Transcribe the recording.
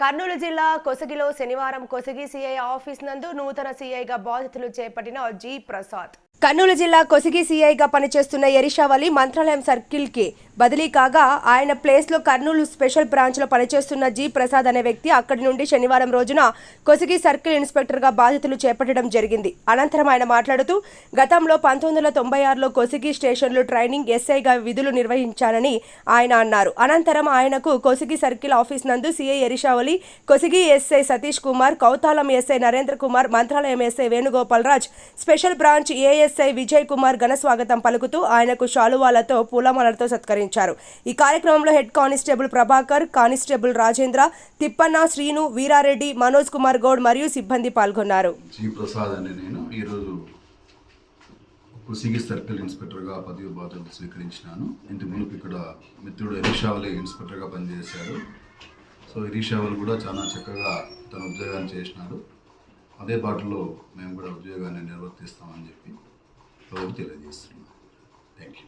కర్నూలు జిల్లా కొసగిలో శనివారం Kosgi CI office నందు నూతన సిఐగా బాధ్యతలు చేపట్టిన జి ప్రసాద్. కర్నూలు జిల్లా కొసిగి సీఐగా పనిచేస్తున్న ఎరిషావలి మంత్రాలయం సర్కిల్కి బదిలీ కాగా ఆయన ప్లేస్లో కర్నూలు స్పెషల్ బ్రాంచ్లో పనిచేస్తున్న జి ప్రసాద్ అనే వ్యక్తి అక్కడి నుండి శనివారం రోజున కొసిగి సర్కిల్ ఇన్స్పెక్టర్గా బాధ్యతలు చేపట్టడం జరిగింది. అనంతరం ఆయన మాట్లాడుతూ గతంలో పంతొమ్మిది వందల తొంభై ఆరులో కొసిగి స్టేషన్లో ట్రైనింగ్ ఎస్ఐగా విధులు నిర్వహించానని ఆయన అన్నారు. అనంతరం ఆయనకు కొసిగి సర్కిల్ ఆఫీస్ నందు CI Erishavali Kosigi SI Satish Kumar Kowthalam SI Narendra Kumar Mantralayam SI Venugopal Raj special branch AS SI Vijay Kumar ఘన స్వాగతం పలుకుతూ ఆయనకు శాలువాలతో పూలమాలతో సత్కరించారు. ఈ కార్యక్రమంలో head constable Prabhakar constable Rajendra Thippanna Srinu Veerareddy Manoj Kumar Goud మరియు సిబ్బంది పాల్గొన్నారు. జి కుసిగి సర్కిల్ ఇన్స్పెక్టర్గా పదవి బాధ్యతలు స్వీకరించినాను. ఇంటి మునుపు ఇక్కడ మిత్రుడు ఎరిషావలి ఇన్స్పెక్టర్గా పనిచేశాడు సో ఎరిషావలి కూడా చాలా చక్కగా తన ఉద్యోగాన్ని చేసినాడు అదే బాటలో మేము కూడా ఉద్యోగాన్ని నిర్వర్తిస్తామని చెప్పి తెలియజేస్తున్నాను థ్యాంక్ యూ